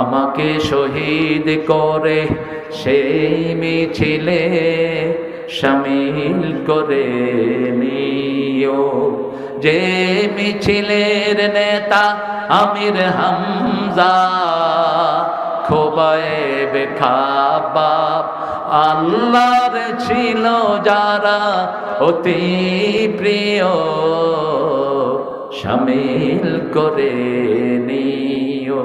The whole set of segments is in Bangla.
আমাকে শহীদ করে সেই মিছিলে সামিল করে নিও। যে মিছিলের নেতা আমির হামজা, খোবায়েব খাবাব, আল্লাহর ছিল যারা অতি প্রিয়, সামিল করে নিও।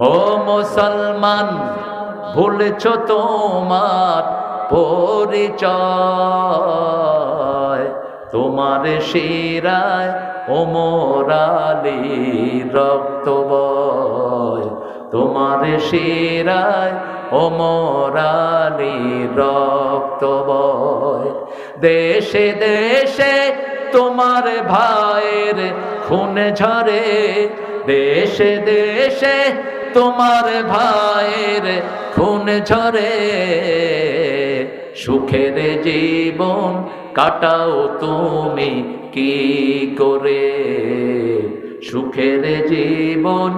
ও মুসলমান, ভুলেছ তোমার পরিচয়। তোমার শিরায় ওমর আলী রক্ত বয় তোমার শিরায় ওমর আলী রক্ত বয় দেশে দেশে তোমার ভাইয়ের খুন ঝরে, দেশে দেশে তোমার ভাইয়ের খুন ঝরে। সুখের জীবন কাটাও তুমি কি করে? সুখের জীবন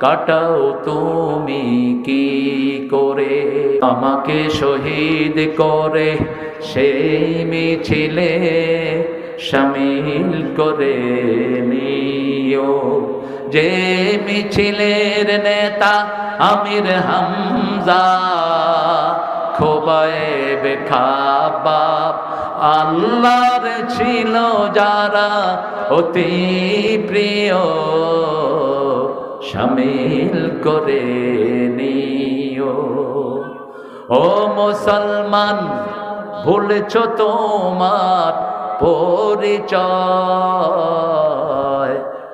কাটাও তুমি কি করে? আমাকে শহীদ করে সেই মিছিলে সামিল করে নিও। যে মিছিলের নেতা আমির হামজা, খোবায়েব খাবাব। আল্লাহর ছিল যারা অতি প্রিয়, সামিল করে নিও। ও মুসলমান, ভুলেছ তোমার পরিচয়।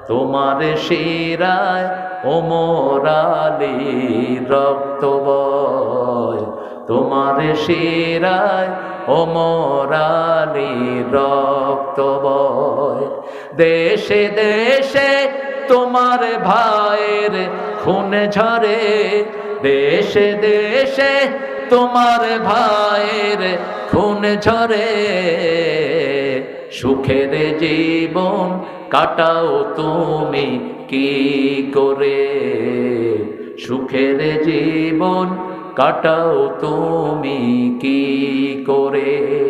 তোমার শিরায় ওমর আলী রক্ত বয়। তোমার শিরায় ওমর আলী রক্ত বয়। দেশে দেশে তোমার ভাইয়ের খুন ঝরে। দেশে দেশে তোমার ভাইয়ের খুন ঝরে। সুখের জীবন কাটাও তুমি কি করে? সুখের জীবন কাটাও তুমি কি করে?